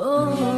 哦。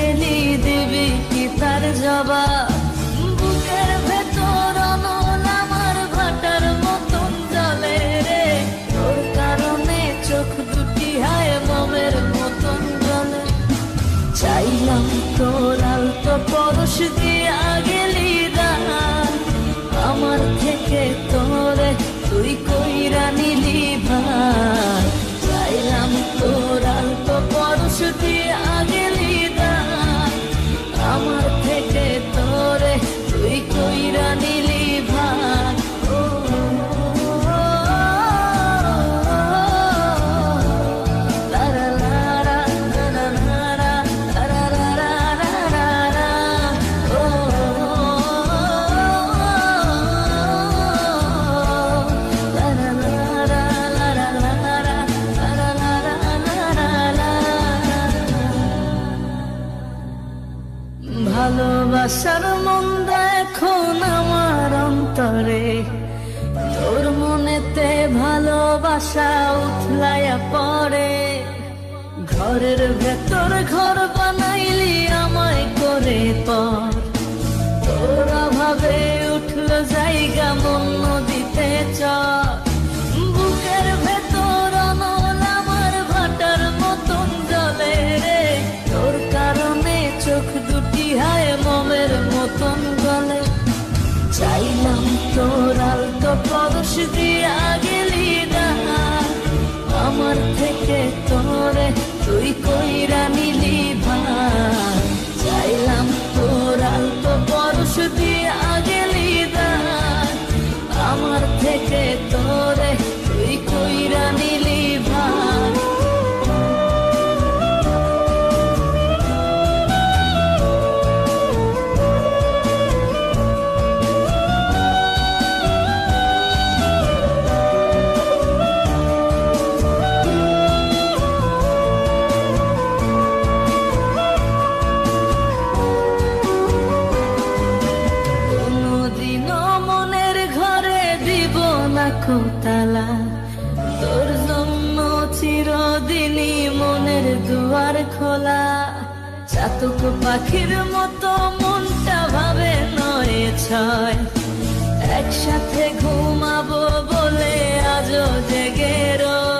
পাইলাম তোর আলতো পরশ দিয়ে আগে ভালোবাসার মন্দ এখন আমার অন্তরে। তোর মনেতে ভালোবাসা উঠলাইয়া পড়ে। ঘরের ভেতর ঘর বানাইলি আমায় করে পর। তোর অভাবে উঠল জায়গা মন নদীতে চল তুই কইরা দিলি মনের দুয়ার খোলা। চাতক পাখির মতো মনটা ভাবে নয় ছয়। একসাথে ঘুমাবো বলে আজও জেগে রয়